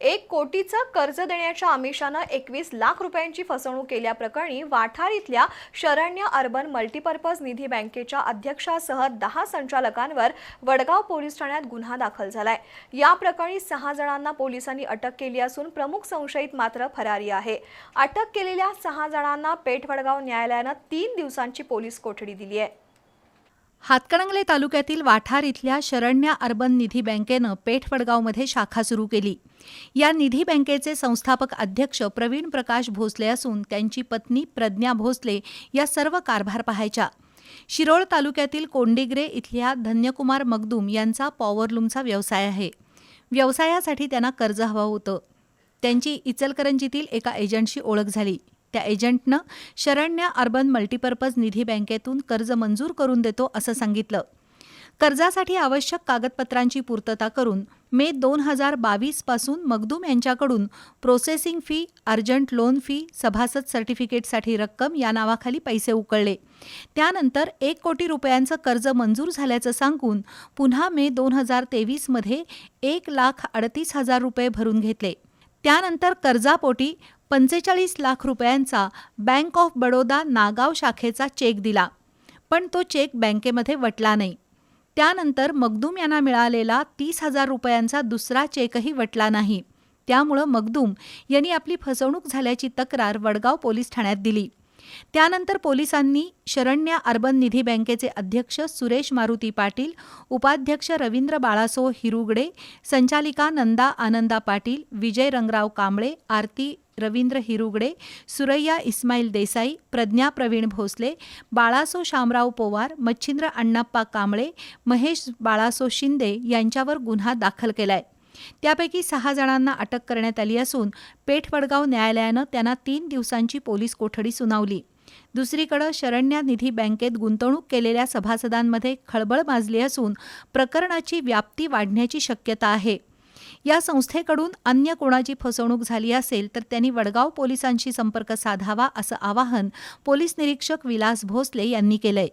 एक कोटीचं कर्ज देण्याच्या आमिषानं एकवीस लाख रुपयांची फसवणूक केल्याप्रकरणी वाठार इथल्या शरण्य अर्बन मल्टीपर्पज निधी बँकेच्या अध्यक्षासह दहा संचालकांवर वडगाव पोलीस ठाण्यात गुन्हा दाखल झालाय. या प्रकरणी सहा जणांना पोलिसांनी अटक केली असून प्रमुख संशयित मात्र फरारी आहे. अटक केलेल्या सहा जणांना पेठ वडगाव न्यायालयानं तीन दिवसांची पोलीस कोठडी दिली आहे हातकणंगले तालुक्यातील वाठार इथल्या शरण्या अर्बन निधी बँकेनं पेठवडगावमध्ये शाखा सुरू केली. या निधी बँकेचे संस्थापक अध्यक्ष प्रवीण प्रकाश भोसले असून त्यांची पत्नी प्रज्ञा भोसले या सर्व कारभार पाहायच्या. शिरोळ तालुक्यातील कोंडिग्रे इथल्या धन्यकुमार मगदूम यांचा पॉवरलूमचा व्यवसाय आहे. व्यवसायासाठी त्यांना कर्ज हवं होतं. त्यांची इचलकरंजीतील एका एजंटशी ओळख झाली. त्या एजंटनं शरण्या अर्बन मल्टीपर्पज निधी बँकेतून कर्ज मंजूर करून देतो असं सांगितलं. कर्जासाठी आवश्यक कागदपत्रांची पूर्तता करून मे दोन हजार बावीसपासून मगदूम यांच्याकडून processing fee urgent loan fee सभासद सर्टिफिकेटसाठी रक्कम या नावाखाली पैसे उकळले. त्यानंतर एक कोटी रुपयांचं कर्ज मंजूर झाल्याचं सांगून पुन्हा मे दोन हजार तेवीसमध्ये एक लाख अडतीस हजार रुपये भरून घेतले. त्यानंतर कर्जापोटी पंचेचाळीस लाख रुपयांचा बँक ऑफ बडोदा नागाव शाखेचा चेक दिला पण तो चेक बँकेमध्ये वटला नाही. त्यानंतर मगदूम यांना मिळालेला तीस हजार रुपयांचा दुसरा चेकही वटला नाही. त्यामुळं मगदूम यांनी आपली फसवणूक झाल्याची तक्रार वडगाव पोलीस ठाण्यात दिली. त्यानंतर पोलिसांनी शरण्या अर्बन निधी बँकेचे अध्यक्ष सुरेश मारुती पाटील उपाध्यक्ष रवींद्र बाळासो हिरुगडे संचालिका नंदा आनंदा पाटील विजय रंगराव कांबळे आरती रवींद्र हिरुगडे सुरैया इस्माईल देसाई प्रज्ञा प्रवीण भोसले बाळासो शामराव पोवार मच्छिंद्र अण्णाप्पा कांबळे महेश बाळासो शिंदे यांच्यावर गुन्हा दाखल केलाय. त्यापैकी सहा जणांना अटक करण्यात आली असून पेठ वडगाव न्यायालयानं त्यांना तीन दिवसांची पोलीस कोठडी सुनावली. दुसरीकडे शरण्या निधी बँकेत गुंतवणूक केलेल्या सभासदांमध्ये खळबळ माजली असून प्रकरणाची व्याप्ती वाढण्याची शक्यता आहे. या संस्थेकडून अन्य कोणाची फसवणूक झाली असेल तर त्यांनी वडगाव पोलिसांशी संपर्क साधावा असं आवाहन पोलीस निरीक्षक विलास भोसले यांनी केलंय.